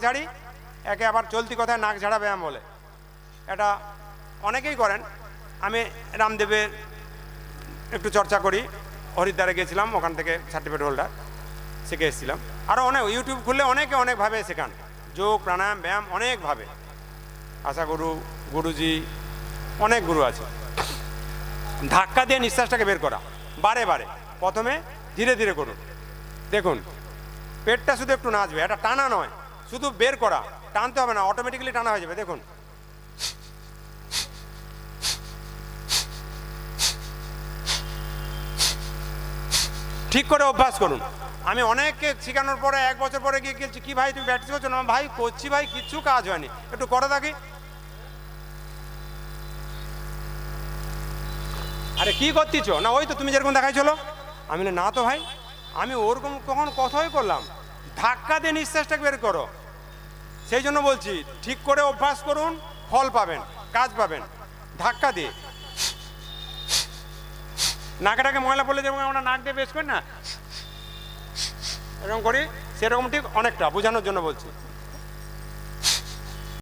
ঝাড়ি একে আবার চলতি কথায় নাক ঝাড়া ব্যায়াম বলে। এটা অনেকেই করেন। আমি রামদেবের একটু চর্চা করি। হরিদ্বারে গেছিলাম ওখান থেকে সার্টিফিকেট হোল্ডার শিখে এসেছিলাম। আরও অনেক ইউটিউব খুললে অনেকে অনেকভাবে শেখান। যোগ, প্রাণায়াম, ব্যায়াম অনেকভাবে। আশা গুরু গুরুজি, অনেক গুরু আছে। ধাক্কা দিয়ে নিঃশ্বাসটাকে বের করা। বারে বারে। প্রথমে ধীরে ধীরে করুন। দেখুন, পেটটা শুধু একটু নাচবে, এটা টানা নয়। শুধু বের করা, টানতে হবে না অটোমেটিক্যালি টানা হয়ে যাবে, দেখুন। ঠিক করে অভ্যাস করুন। আমি অনেককে শেখানোর পরে, এক বছর পরে গিয়ে গেছি কি ভাই, তুমি প্র্যাকটিস করছ? না ভাই, করছি ভাই কিচ্ছু কাজ হয়নি। একটু করে থাকি আরে, কি করতেছ? না, ওই তো তুমি যেরকম দেখাই চলো আমি না তো ভাই, আমি ওরকম কখন কথাই করলাম। ধাক্কা দিয়ে নিঃশ্বাসটাকে বের করো। সেই জন্য বলছি, ঠিক করে অভ্যাস করুন, ফল পাবেন, কাজ পাবেন। ধাক্কা দিয়ে। নাকটাকে ময়লা পড়লে যেমন আমরা নাক দিয়ে বেশ করি না? এরকম করি, সেরকম ঠিক অনেকটা, বোঝানোর জন্য বলছি।